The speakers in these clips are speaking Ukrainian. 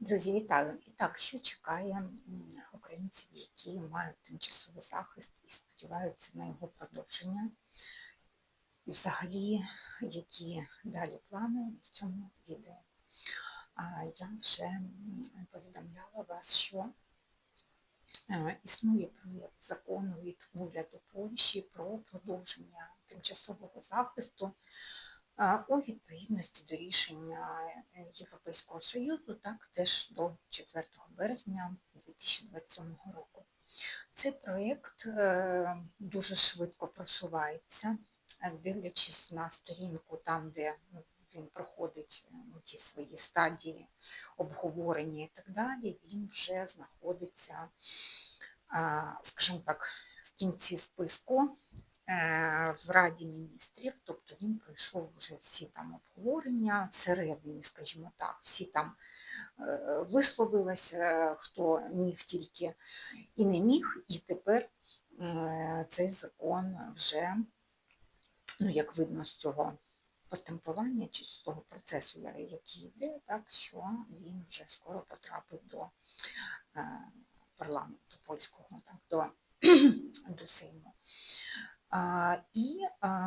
Друзі, вітаю! І так, що чекає українців, які мають тимчасовий захист і сподіваються на його продовження? І взагалі, які далі плани в цьому відео? Я вже повідомляла вас, що е, існує проєкт закону від уряду Польщі про продовження тимчасового захисту у відповідності до рішення е, Європейського Союзу, так теж до 4 березня 2027 року. Цей проєкт е, дуже швидко просувається, е, дивлячись на сторінку там, де ну, він проходить ну, ті свої стадії обговорення і так далі, він вже знаходиться, скажімо так, в кінці списку в Раді міністрів, тобто він пройшов вже всі там обговорення всередині, скажімо так, всі там е, висловилися, хто міг тільки і не міг, і тепер е, цей закон вже, ну як видно з цього постемпування чи з того процесу, який йде, так що він вже скоро потрапить до е, парламенту польського, так, до, до Сейму. І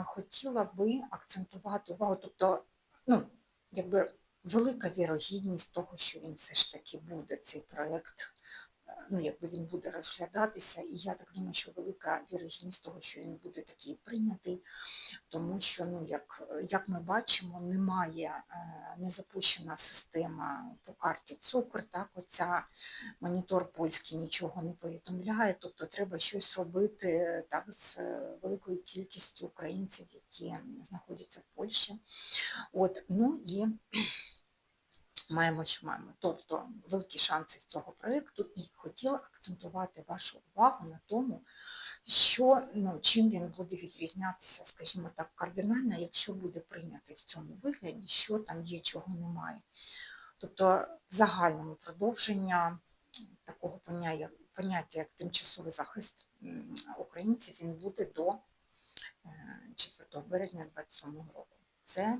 хотіла би акцентувати увагу, тобто, ну, якби велика вірогідність того, що він все ж таки буде, цей проєкт, ну, якби він буде розглядатися, і я так думаю, що велика вірогідність того, що він буде такий прийнятий, тому що, ну, як, як ми бачимо, немає, е, не запущена система по карті цукор, так, оця монітор польський нічого не повідомляє, тобто треба щось робити так з великою кількістю українців, які знаходяться в Польщі. От, ну і маємо, що маємо. Тобто великі шанси цього проєкту, і хотіла акцентувати вашу увагу на тому, що, ну, чим він буде відрізнятися, скажімо так, кардинально, якщо буде прийнятий в цьому вигляді, що там є, чого немає. Тобто в загальному продовження такого поняття, поняття як тимчасовий захист українців, він буде до е, 4 березня 2027 року. Це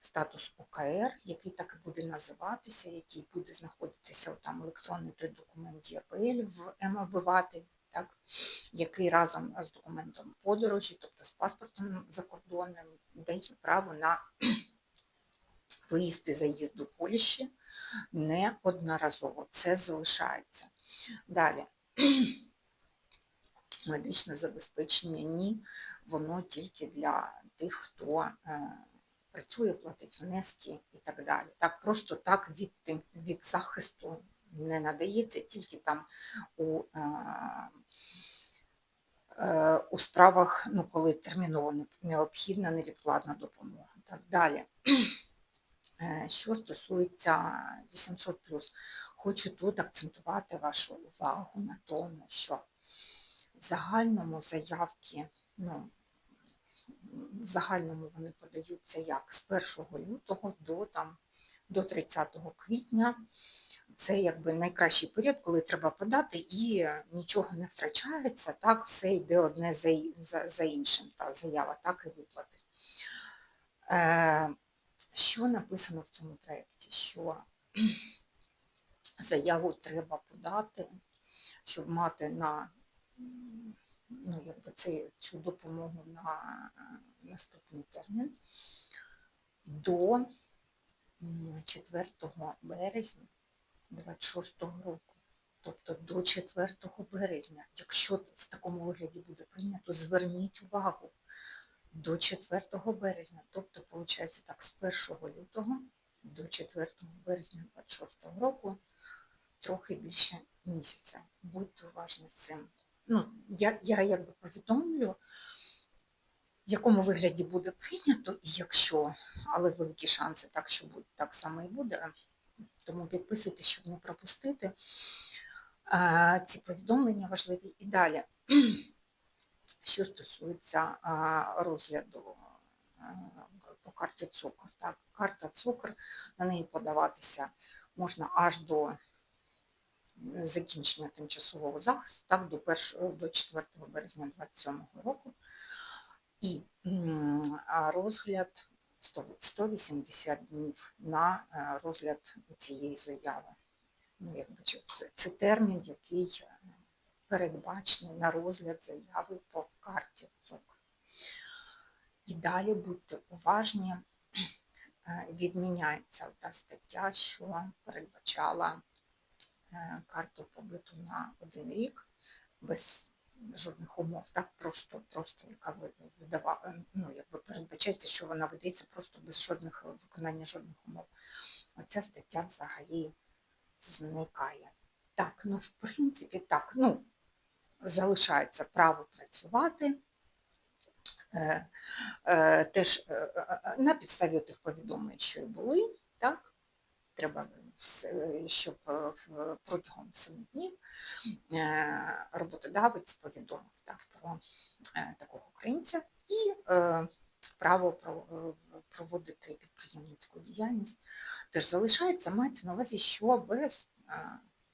статус ОКР, який так і буде називатися, який буде знаходитися там електронний документ ЄПЛ в М-обиватель, так, який разом з документом подорожі, тобто з паспортом закордонним, дає право на виїзд і заїзд до Польщі неодноразово. Це залишається. Далі. Медичне забезпечення ні, воно тільки для тих, хто е, працює, платить внески і так далі. Так просто так від, від захисту не надається, тільки там у, е, е, у справах, ну, коли терміново необхідна невідкладна допомога. Так далі. Е, Що стосується 800+, хочу тут акцентувати вашу увагу на тому, що в загальному заявки, ну, в загальному вони подаються як з 1 лютого до, там, до 30 квітня. Це якби найкращий період, коли треба подати і нічого не втрачається, так все йде одне за, за, за іншим, та заява, так і виплати. Е, що написано в цьому проєкті? Що заяву треба подати, щоб мати на ну, якби це, цю допомогу на е, наступний термін до 4 березня 26 року. Тобто до 4 березня, якщо в такому вигляді буде прийнято, зверніть увагу до 4 березня, тобто, виходить так, з 1 лютого до 4 березня 26 року, трохи більше місяця. Будьте уважні з цим. Ну, я, я якби повідомлю, в якому вигляді буде прийнято і якщо, але великі шанси так, що буде, так само і буде. Тому підписуйтесь, щоб не пропустити. А, Ці повідомлення важливі і далі. Що стосується а, розгляду а, по карті цукор. Так, карта цукор, на неї подаватися можна аж до закінчення тимчасового захисту, так, до, 1, до 4 березня 2027 року. І розгляд 180 днів на е, розгляд цієї заяви. Ну, якби, це, це термін, який е, передбачений на розгляд заяви по карті ЦОК. І далі будьте уважні, е, відміняється та стаття, що передбачала карту побиту на один рік без жодних умов, так просто, просто яка ви- видава, ну, якби передбачається, що вона видається просто без жодних виконання жодних умов. Оця стаття взагалі зникає. Так, ну в принципі, так, ну, залишається право працювати. Е, е, теж е, е, на підставі тих повідомлень, що й були, так, треба, щоб е, протягом 7 днів е, роботодавець повідомив так, про е, такого українця і право проводити підприємницьку діяльність теж залишається, мається на увазі, що без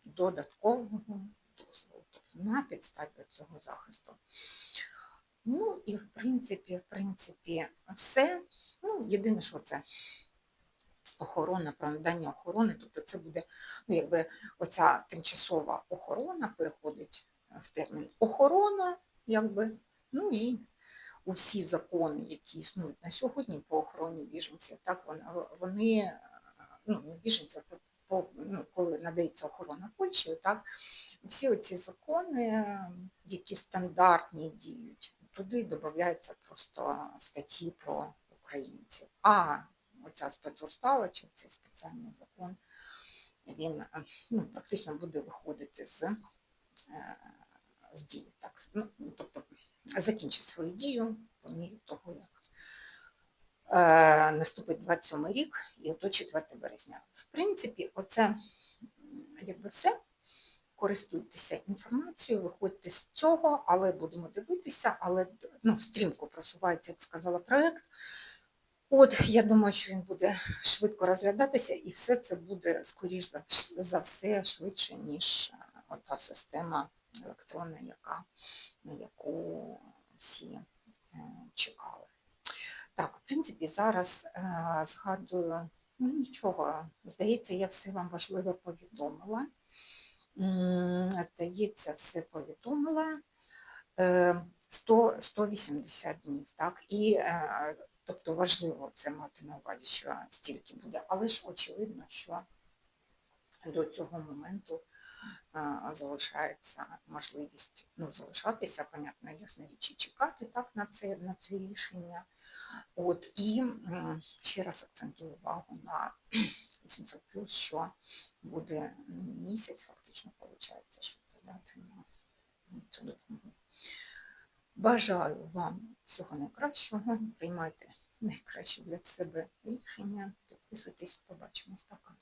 додаткового дозволу, тобто на підставі цього захисту. Ну і в принципі, в принципі, все. Ну, єдине, що це охорона, про надання охорони, тобто це буде, ну, якби оця тимчасова охорона переходить в термін охорона, якби, ну і у всі закони, які існують на сьогодні по охороні біженців, так вони, е, ну, не біженців, по, ну, коли надається охорона Польщею, так, всі оці закони, які стандартні діють, туди додаються просто статті про українців. А оця спецустава чи цей спеціальний закон, він е, ну, практично буде виходити з, е, з дії. Так, ну, тобто закінчить свою дію по мірі того, як е, наступить 27 рік і ото 4 березня. В принципі, оце якби все. Користуйтеся інформацією, виходьте з цього, але будемо дивитися, але ну, стрімко просувається, як сказала проект. От, я думаю, що він буде швидко розглядатися, і все це буде, скоріш за, все, швидше, ніж е, ота система електронна, яка, на яку всі е, чекали. Так, в принципі, зараз е, згадую, ну нічого, здається, я все вам важливе повідомила. Здається, все повідомила. Е, 100, 180 днів, так, і тобто важливо це мати на увазі, що стільки буде, але ж очевидно, що до цього моменту е, залишається можливість ну, залишатися, понятно, ясна річ, і чекати так, на, це, на це рішення. От, і ще раз акцентую увагу на 800 що буде ну, місяць, фактично, виходить, щоб подати на цю допомогу. Бажаю вам всього найкращого, приймайте найкраще для себе рішення, підписуйтесь, побачимось, пока.